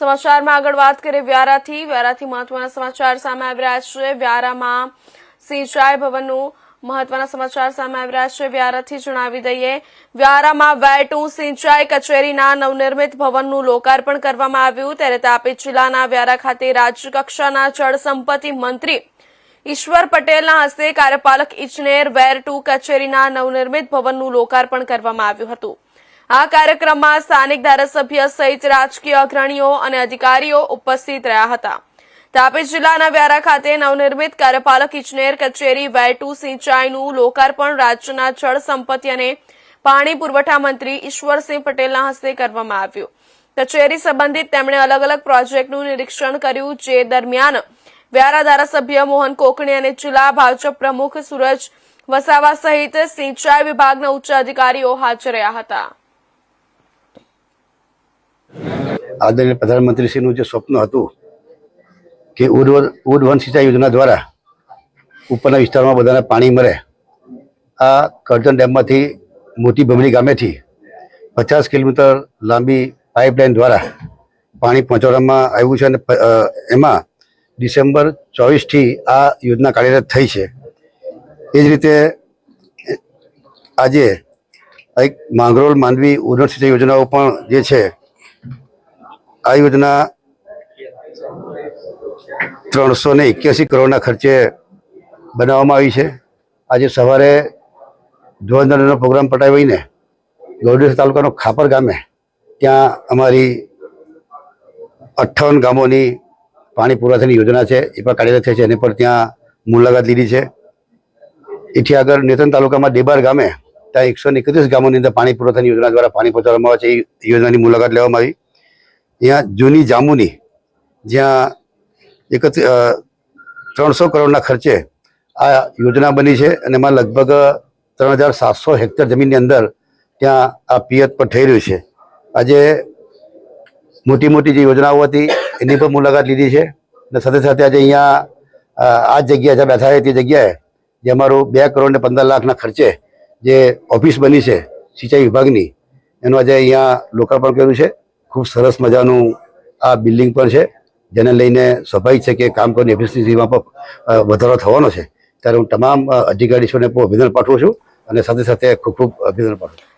સમાચારમાં આગળ વાત કરીએ વ્યારાથી. વ્યારાથી મહત્વના સમાચાર સામે આવી રહ્યા છે. વ્યારામાં સિંચાઈ ભવનનું મહત્વના સમાચાર સામે આવી રહ્યા છે. વ્યારાથી જણાવી દઈએ, વ્યારામાં વેટુ સિંચાઈ કચેરીના નવનિર્મિત ભવનનું લોકાર્પણ કરવામાં આવ્યું. ત્યારે તાપી જિલ્લાના વ્યારા ખાતે રાજ્ય કક્ષાના જળ સંપત્તિ મંત્રી ઈશ્વર પટેલના હસ્તે કાર્યપાલક ઇજનેર વેર ટુ કચેરીના નવનિર્મિત ભવનનું લોકાર્પણ કરવામાં આવ્યું હતું. આ કાર્યક્રમમાં સ્થાનિક ધારાસભ્ય સહિત રાજકીય અગ્રણીઓ અને અધિકારીઓ ઉપસ્થિત રહ્યા હતા. તાપી જિલ્લાના વ્યારા ખાતે નવનિર્મિત કાર્યપાલક ઇજનેર કચેરી વેટુ સિંચાઈનું લોકાર્પણ, રાજ્યના જળ સંપત્તિ અને પાણી પુરવઠા મંત્રી ઈશ્વરસિંહ પટેલના હસ્તે કરવામાં આવ્યું. કચેરી સંબંધિત તેમણે અલગ અલગ પ્રોજેક્ટનું નિરીક્ષણ કર્યું, જે દરમિયાન વ્યારા ધારાસભ્ય મોહન કોકણી અને જિલ્લા ભાજપ પ્રમુખ સુરજ વસાવા સહિત સિંચાઈ વિભાગના ઉચ્ચ અધિકારીઓ હાજર રહ્યા હતા. આદરણીય પ્રધાનમંત્રીશ્રીનું જે સ્વપ્ન હતું કે ઉર્વર ઉર્વન સિંચાઈ યોજના દ્વારા ઉપરના વિસ્તારમાં બધાને પાણી મળે, આ કરજણ ડેમમાંથી મોટી ભમરી ગામેથી પચાસ કિલોમીટર લાંબી પાઇપલાઇન દ્વારા પાણી પહોંચાડવામાં આવ્યું છે અને એમાં ડિસેમ્બર ચોવીસથી આ યોજના કાર્યરત થઈ છે. એ જ રીતે આજે એક માંગરોળ માંડવી ઉર્વન સિંચાઈ યોજનાઓ પણ જે છે આ યોજના ત્રણસો ને એક્યાસી કરોડના ખર્ચે બનાવવામાં આવી છે. આજે સવારે ધ્વજદંડનો પ્રોગ્રામ પટાવીને ગૌડેશ્વર તાલુકાનો ખાપર ગામે ત્યાં અમારી અઠ્ઠાવન ગામોની પાણી પુરવઠાની યોજના છે, એ પણ કાર્યરત થઈ છે એની પર ત્યાં મુલાકાત લીધી છે. એથી આગળ નેતન તાલુકામાં ડેબાર ગામે ત્યાં એકસો એકત્રીસ ગામોની અંદર પાણી પુરવઠાની યોજના દ્વારા પાણી પહોંચાડવામાં આવે છે. એ યોજનાની મુલાકાત લેવામાં આવી. ત્યાં જૂની જામુની જ્યાં એક ત્રણસો કરોડના ખર્ચે આ યોજના બની છે અને એમાં લગભગ ત્રણ હજાર સાતસો હેક્ટર જમીનની અંદર ત્યાં આ પિયત પર થઈ રહ્યું છે. આજે મોટી મોટી જે યોજનાઓ હતી, એની પણ મુલાકાત લીધી છે અને સાથે સાથે આજે અહીંયા આ જગ્યાએ જ્યાં બેઠા છે તે જગ્યાએ જે અમારું બે કરોડ ને પંદર લાખના ખર્ચે જે ઓફિસ બની છે સિંચાઈ વિભાગની, એનું આજે અહીંયા લોકાર્પણ કર્યું છે. ખૂબ સરસ મજાનું આ બિલ્ડિંગ પણ છે જેને લઈને સ્વાભાવિક છે કે કામ કરવાની એફિશિયન્સીમાં પણ વધારો થવાનો છે. ત્યારે હું તમામ અ, અધિકારીઓને પણ અભિનંદન પાઠવું છું અને સાથે સાથે ખૂબ ખૂબ અભિનંદન પાઠવું છું.